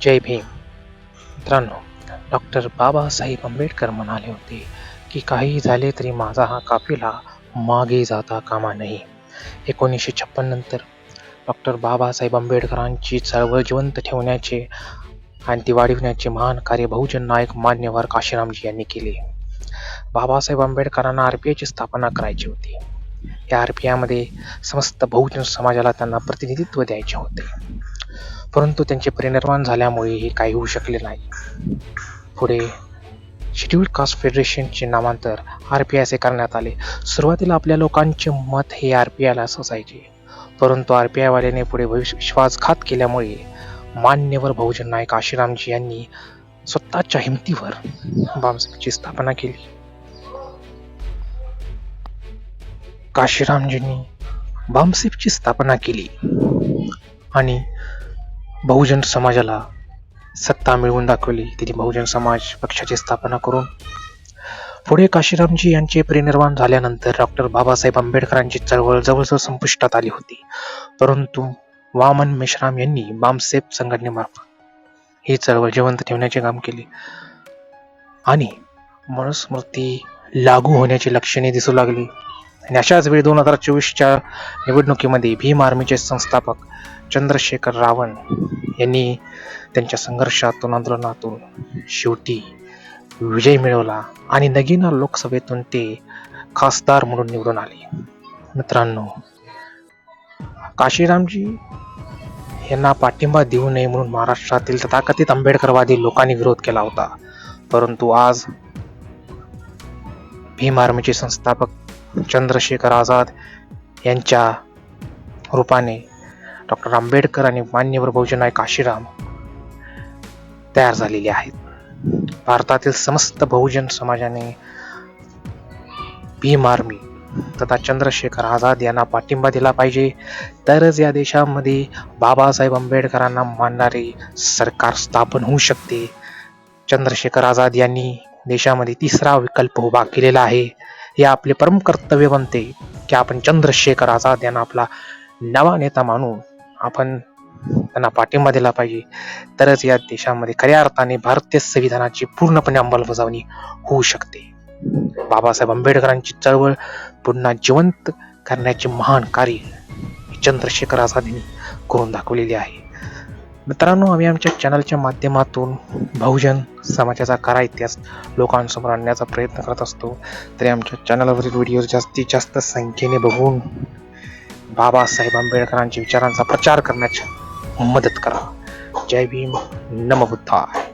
जय भीम. मित्रांनो डॉक्टर बाबासाहेब आंबेडकर म्हणाले होते की काही झाले तरी माझा हा काफिला मागे जाता कामा नाही एकोणीसशे छप्पन नंतर डॉक्टर बाबासाहेब आंबेडकरांची चळवळ जिवंत ठेवण्याचे आणि ती वाढविण्याचे महान कार्य बहुजन नायक मान्यवर काशीरामजी यांनी केले. बाबासाहेब आंबेडकरांना आर पी आयची स्थापना करायची होती. या आर पी आयमध्ये समस्त बहुजन समाजाला त्यांना प्रतिनिधित्व द्यायचे होते. परंतु त्यांचे परिनिर्माण झाल्यामुळे हे काही होऊ शकले नाही. पुढे शेड्यूल्ड कास्ट फेडरेशनचे नामांतर आर पी आयचे करण्यात आले. सुरुवातीला आपल्या लोकांचे मत हे आर पी आयला असायचे. परंतु आर पी आयवाल्याने पुढे भविष्य विश्वासघात केल्यामुळे मान्यवर बहुजन नायक आशिरामजी यांनी स्वतःच्या हिमतीवर बामसेपची स्थापना केली. काशीरामजींनी बामसेफची स्थापना केली. आणि बहुजन समाजाला सत्ता मिळवून दाखवली. तिथे बहुजन समाज पक्षाची स्थापना करून पुढे काशीरामजी यांचे परिनिर्वाण झाल्यानंतर डॉक्टर बाबासाहेब आंबेडकरांची चळवळ जवळजवळ संपुष्टात आली होती. परंतु वामन मेश्राम यांनी बामसेप संघटनेमार्फत ही चळवळ जिवंत ठेवण्याचे काम केले. आणि मनुस्मृती लागू होण्याची लक्षणे दिसू लागली. आणि अशाच वेळी दोन हजार चोवीसच्या निवडणुकीमध्ये भीम आर्मीचे संस्थापक चंद्रशेखर रावण यांनी त्यांच्या संघर्षातून आंदोलनातून शेवटी विजय मिळवला आणि नगीना लोकसभेतून ते खासदार म्हणून निवडून आले. मित्रांनो काशीरामजी यांना पाठिंबा देऊ नये म्हणून महाराष्ट्रातील तथाकथित आंबेडकरवादी लोकांनी विरोध केला होता. परंतु आज भीम आर्मीचे संस्थापक चंद्रशेखर आझाद यांच्या रूपाने डॉक्टर आंबेडकर आणि मान्यवर बहुजन नायक काशीराम तयार झालेले आहेत. भारतातील समस्त बहुजन समाजाने भीम आर्मी तथा चंद्रशेखर आझाद यांना पाठिंबा दिला पाहिजे. तरच या देशामध्ये बाबासाहेब आंबेडकरांना मानणारे सरकार स्थापन होऊ शकते. चंद्रशेखर आझाद यांनी देशामध्ये तिसरा विकल्प उभा केलेला आहे. हे आपले परम कर्तव्य बनते की आपण चंद्रशेखर आझाद यांना आपला नवा नेता मानून आपण त्यांना पाठिंबा दिला पाहिजे. तरच या देशामध्ये खऱ्या अर्थाने भारतीय संविधानाची पूर्णपणे अंमलबजावणी होऊ शकते. बाबासाहेब आंबेडकरांची चळवळ पुन्हा जिवंत करण्याचे महान कार्य चंद्रशेखर आझाद यांनी करून दाखवलेले आहे. मित्रांनो आम्ही आमच्या चॅनलच्या माध्यमातून बहुजन समाजाचा खरा इतिहास लोकांसमोर आणण्याचा प्रयत्न करत असतो तरी आमच्या चॅनलवरील व्हिडिओ जास्तीत जास्त संख्येने बघून बाबासाहेब आंबेडकरांच्या विचारांचा प्रचार करण्याची मदत करा. जय भीम. नम बुद्धाय.